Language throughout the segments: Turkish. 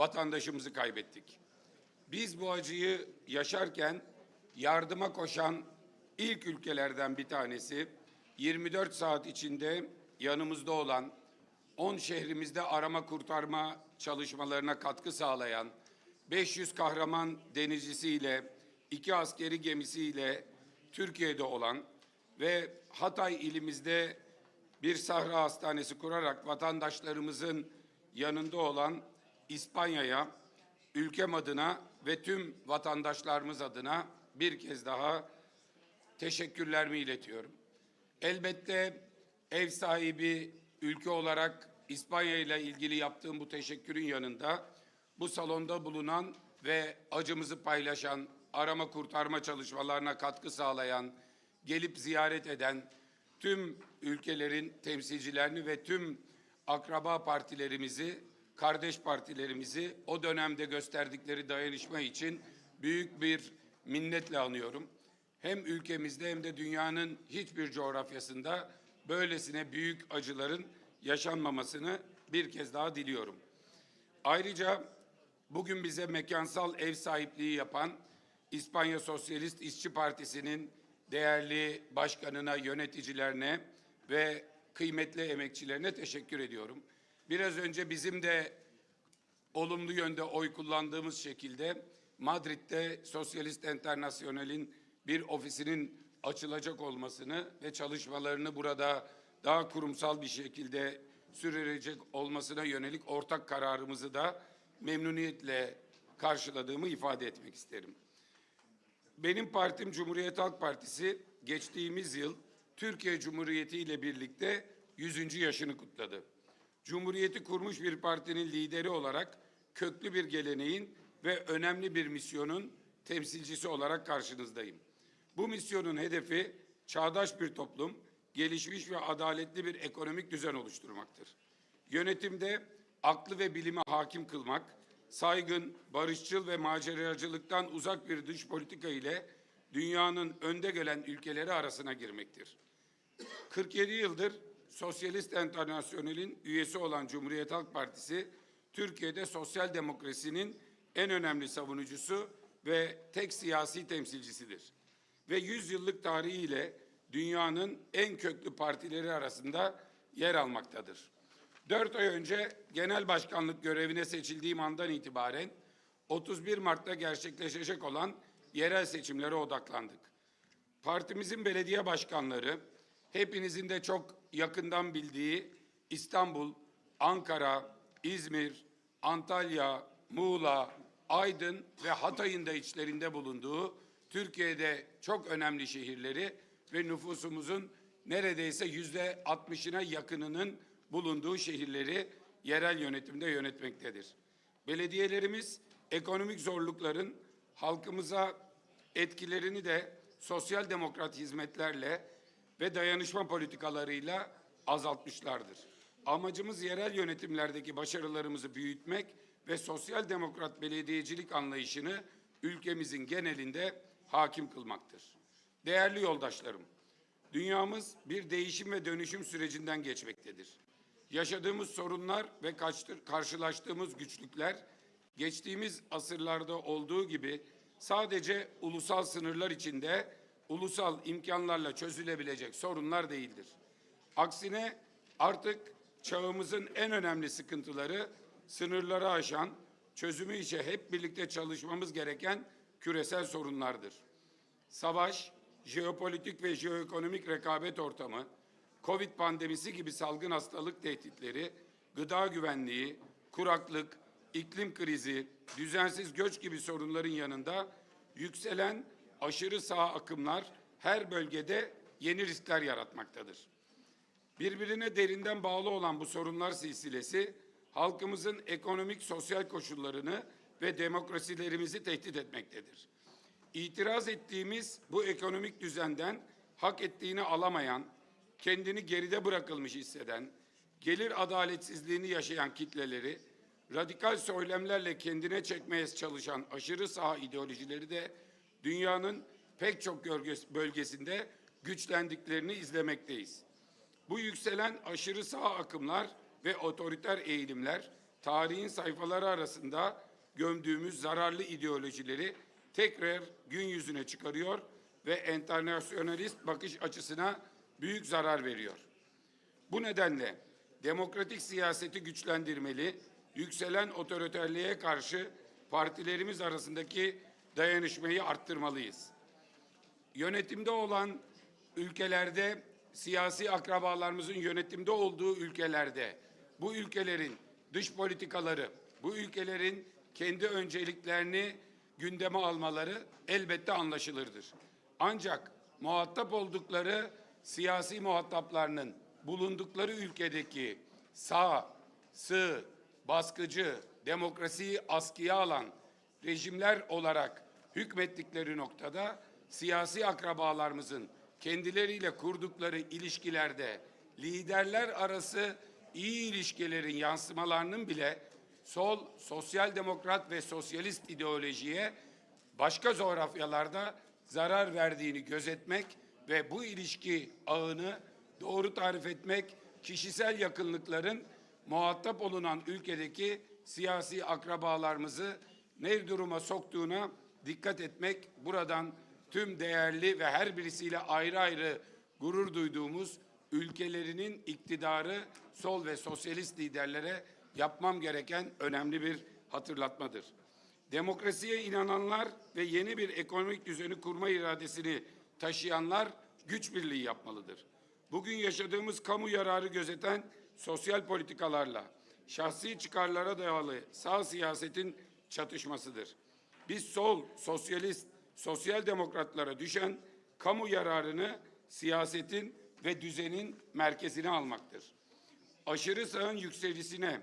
vatandaşımızı kaybettik. Biz bu acıyı yaşarken yardıma koşan ilk ülkelerden bir tanesi 24 saat içinde yanımızda olan 10 şehrimizde arama kurtarma çalışmalarına katkı sağlayan 500 kahraman denizcisiyle, iki askeri gemisiyle Türkiye'de olan ve Hatay ilimizde bir sahra hastanesi kurarak vatandaşlarımızın yanında olan İspanya'ya, ülkem adına ve tüm vatandaşlarımız adına bir kez daha teşekkürlerimi iletiyorum. Elbette ev sahibi ülke olarak İspanya ile ilgili yaptığım bu teşekkürün yanında bu salonda bulunan ve acımızı paylaşan, arama kurtarma çalışmalarına katkı sağlayan, gelip ziyaret eden tüm ülkelerin temsilcilerini ve tüm akraba partilerimizi, kardeş partilerimizi o dönemde gösterdikleri dayanışma için büyük bir minnetle anıyorum. Hem ülkemizde hem de dünyanın hiçbir coğrafyasında böylesine büyük acıların yaşanmamasını bir kez daha diliyorum. Ayrıca bugün bize mekansal ev sahipliği yapan İspanya Sosyalist İşçi Partisi'nin değerli başkanına, yöneticilerine ve kıymetli emekçilerine teşekkür ediyorum. Biraz önce bizim de olumlu yönde oy kullandığımız şekilde Madrid'de Sosyalist Enternasyonel'in bir ofisinin açılacak olmasını ve çalışmalarını burada daha kurumsal bir şekilde sürecek olmasına yönelik ortak kararımızı da memnuniyetle karşıladığımı ifade etmek isterim. Benim partim Cumhuriyet Halk Partisi geçtiğimiz yıl Türkiye Cumhuriyeti ile birlikte 100. yaşını kutladı. Cumhuriyeti kurmuş bir partinin lideri olarak köklü bir geleneğin ve önemli bir misyonun temsilcisi olarak karşınızdayım. Bu misyonun hedefi çağdaş bir toplum, gelişmiş ve adaletli bir ekonomik düzen oluşturmaktır. Yönetimde aklı ve bilime hakim kılmak, saygın, barışçıl ve maceracılıktan uzak bir dış politika ile dünyanın önde gelen ülkeleri arasına girmektir. 47 yıldır Sosyalist Enternasyonel'in üyesi olan Cumhuriyet Halk Partisi, Türkiye'de sosyal demokrasinin en önemli savunucusu ve tek siyasi temsilcisidir. Ve 100 yıllık tarihiyle dünyanın en köklü partileri arasında yer almaktadır. Dört ay önce genel başkanlık görevine seçildiğim andan itibaren 31 Mart'ta gerçekleşecek olan yerel seçimlere odaklandık. Partimizin belediye başkanları, hepinizin de çok yakından bildiği İstanbul, Ankara, İzmir, Antalya, Muğla, Aydın ve Hatay'ın da içlerinde bulunduğu Türkiye'de çok önemli şehirleri ve nüfusumuzun neredeyse yüzde 60'ına yakınının bulunduğu şehirleri yerel yönetimde yönetmektedir. Belediyelerimiz ekonomik zorlukların halkımıza etkilerini de sosyal demokrat hizmetlerle ve dayanışma politikalarıyla azaltmışlardır. Amacımız yerel yönetimlerdeki başarılarımızı büyütmek ve sosyal demokrat belediyecilik anlayışını ülkemizin genelinde hakim kılmaktır. Değerli yoldaşlarım, dünyamız bir değişim ve dönüşüm sürecinden geçmektedir. Yaşadığımız sorunlar ve karşılaştığımız güçlükler geçtiğimiz asırlarda olduğu gibi sadece ulusal sınırlar içinde ulusal imkanlarla çözülebilecek sorunlar değildir. Aksine artık çağımızın en önemli sıkıntıları sınırları aşan, çözümü için hep birlikte çalışmamız gereken küresel sorunlardır. Savaş, jeopolitik ve jeoekonomik rekabet ortamı, Covid pandemisi gibi salgın hastalık tehditleri, gıda güvenliği, kuraklık, iklim krizi, düzensiz göç gibi sorunların yanında yükselen aşırı sağ akımlar her bölgede yeni riskler yaratmaktadır. Birbirine derinden bağlı olan bu sorunlar silsilesi halkımızın ekonomik sosyal koşullarını ve demokrasilerimizi tehdit etmektedir. İtiraz ettiğimiz bu ekonomik düzenden hak ettiğini alamayan, kendini geride bırakılmış hisseden, gelir adaletsizliğini yaşayan kitleleri, radikal söylemlerle kendine çekmeye çalışan aşırı sağ ideolojileri de dünyanın pek çok bölges- bölgesinde güçlendiklerini izlemekteyiz. Bu yükselen aşırı sağ akımlar ve otoriter eğilimler tarihin sayfaları arasında gömdüğümüz zararlı ideolojileri tekrar gün yüzüne çıkarıyor ve enternasyonalist bakış açısına büyük zarar veriyor. Bu nedenle demokratik siyaseti güçlendirmeli, yükselen otoriterliğe karşı partilerimiz arasındaki dayanışmayı arttırmalıyız. Yönetimde olan ülkelerde, siyasi akrabalarımızın yönetimde olduğu ülkelerde, bu ülkelerin dış politikaları, bu ülkelerin kendi önceliklerini gündeme almaları elbette anlaşılırdır. Ancak muhatap oldukları siyasi muhataplarının bulundukları ülkedeki sağ, sığ, baskıcı, demokrasiyi askıya alan rejimler olarak hükmettikleri noktada siyasi akrabalarımızın kendileriyle kurdukları ilişkilerde liderler arası iyi ilişkilerin yansımalarının bile sol, sosyal demokrat ve sosyalist ideolojiye başka coğrafyalarda zarar verdiğini gözetmek ve bu ilişki ağını doğru tarif etmek, kişisel yakınlıkların muhatap olunan ülkedeki siyasi akrabalarımızı ne duruma soktuğuna dikkat etmek buradan tüm değerli ve her birisiyle ayrı ayrı gurur duyduğumuz ülkelerinin iktidarı sol ve sosyalist liderlere yapmam gereken önemli bir hatırlatmadır. Demokrasiye inananlar ve yeni bir ekonomik düzeni kurma iradesini taşıyanlar güç birliği yapmalıdır. Bugün yaşadığımız kamu yararı gözeten sosyal politikalarla şahsi çıkarlara dayalı sağ siyasetin çatışmasıdır. Biz sol, sosyalist, sosyal demokratlara düşen kamu yararını siyasetin ve düzenin merkezine almaktır. Aşırı sağın yükselisine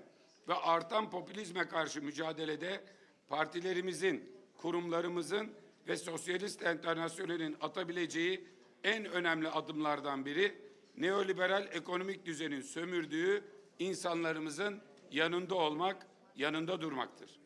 ve artan popülizme karşı mücadelede partilerimizin, kurumlarımızın ve Sosyalist Enternasyonel'in atabileceği en önemli adımlardan biri neoliberal ekonomik düzenin sömürdüğü insanlarımızın yanında olmak, yanında durmaktır.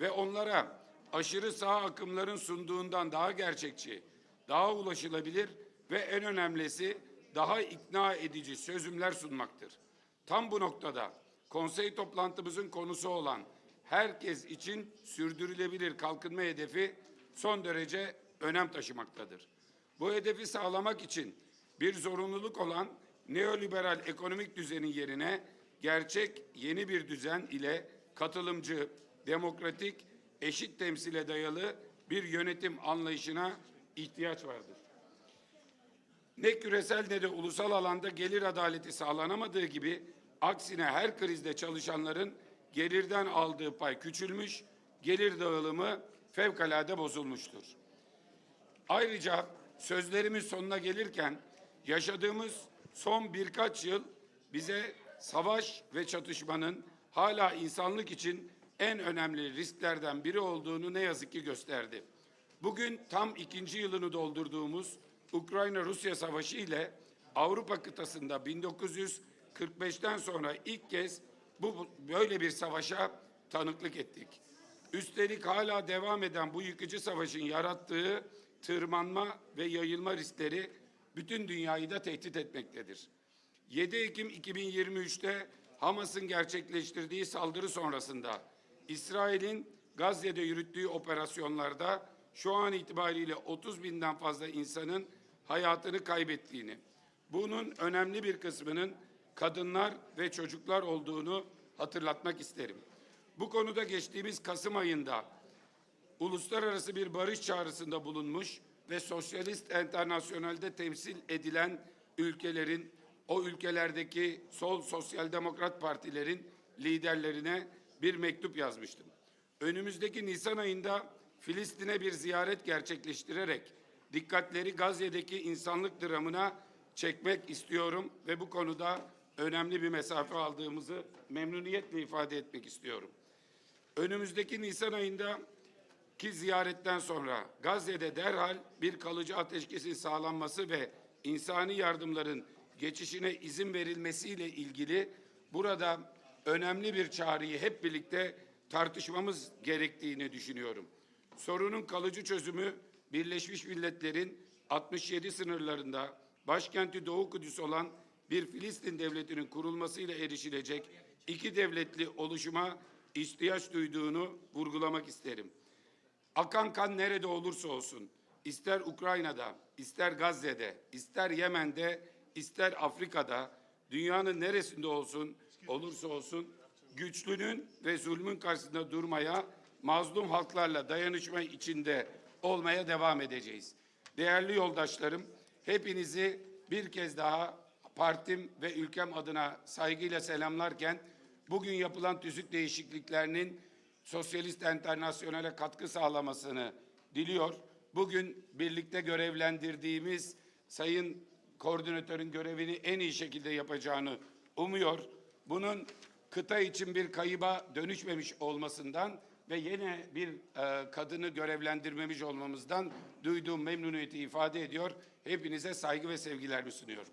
Ve onlara aşırı sağ akımların sunduğundan daha gerçekçi, daha ulaşılabilir ve en önemlisi daha ikna edici çözümler sunmaktır. Tam bu noktada konsey toplantımızın konusu olan herkes için sürdürülebilir kalkınma hedefi son derece önem taşımaktadır. Bu hedefi sağlamak için bir zorunluluk olan neoliberal ekonomik düzenin yerine gerçek yeni bir düzen ile katılımcı, demokratik, eşit temsile dayalı bir yönetim anlayışına ihtiyaç vardır. Ne küresel ne de ulusal alanda gelir adaleti sağlanamadığı gibi aksine her krizde çalışanların gelirden aldığı pay küçülmüş, gelir dağılımı fevkalade bozulmuştur. Ayrıca sözlerimin sonuna gelirken yaşadığımız son birkaç yıl bize savaş ve çatışmanın hala insanlık için en önemli risklerden biri olduğunu ne yazık ki gösterdi. Bugün tam ikinci yılını doldurduğumuz Ukrayna-Rusya savaşı ile Avrupa kıtasında 1945'ten sonra ilk kez bu böyle bir savaşa tanıklık ettik. Üstelik hala devam eden bu yıkıcı savaşın yarattığı tırmanma ve yayılma riskleri bütün dünyayı da tehdit etmektedir. 7 Ekim 2023'te Hamas'ın gerçekleştirdiği saldırı sonrasında İsrail'in Gazze'de yürüttüğü operasyonlarda şu an itibariyle 30 binden fazla insanın hayatını kaybettiğini, bunun önemli bir kısmının kadınlar ve çocuklar olduğunu hatırlatmak isterim. Bu konuda geçtiğimiz Kasım ayında uluslararası bir barış çağrısında bulunmuş ve Sosyalist Enternasyonel'de temsil edilen ülkelerin, o ülkelerdeki sol sosyal demokrat partilerin liderlerine bir mektup yazmıştım. Önümüzdeki Nisan ayında Filistin'e bir ziyaret gerçekleştirerek dikkatleri Gazze'deki insanlık dramına çekmek istiyorum ve bu konuda önemli bir mesafe aldığımızı memnuniyetle ifade etmek istiyorum. Önümüzdeki Nisan ayında ki ziyaretten sonra Gazze'de derhal bir kalıcı ateşkesin sağlanması ve insani yardımların geçişine izin verilmesiyle ilgili burada önemli bir çağrıyı hep birlikte tartışmamız gerektiğini düşünüyorum. Sorunun kalıcı çözümü Birleşmiş Milletler'in 67 sınırlarında başkenti Doğu Kudüs olan bir Filistin devletinin kurulmasıyla erişilecek iki devletli oluşuma ihtiyaç duyduğunu vurgulamak isterim. Akan kan nerede olursa olsun, ister Ukrayna'da, ister Gazze'de, ister Yemen'de, ister Afrika'da, dünyanın neresinde olsun, olursa olsun, güçlünün ve zulmün karşısında durmaya, mazlum halklarla dayanışma içinde olmaya devam edeceğiz. Değerli yoldaşlarım, hepinizi bir kez daha partim ve ülkem adına saygıyla selamlarken, bugün yapılan tüzük değişikliklerinin Sosyalist Enternasyonel'e katkı sağlamasını diliyor. Bugün birlikte görevlendirdiğimiz Sayın Koordinatörün görevini en iyi şekilde yapacağını umuyor. Bunun kıta için bir kayıba dönüşmemiş olmasından ve yine bir e, kadını görevlendirmemiş olmamızdan duyduğum memnuniyeti ifade ediyor. Hepinize saygı ve sevgilerimi sunuyorum.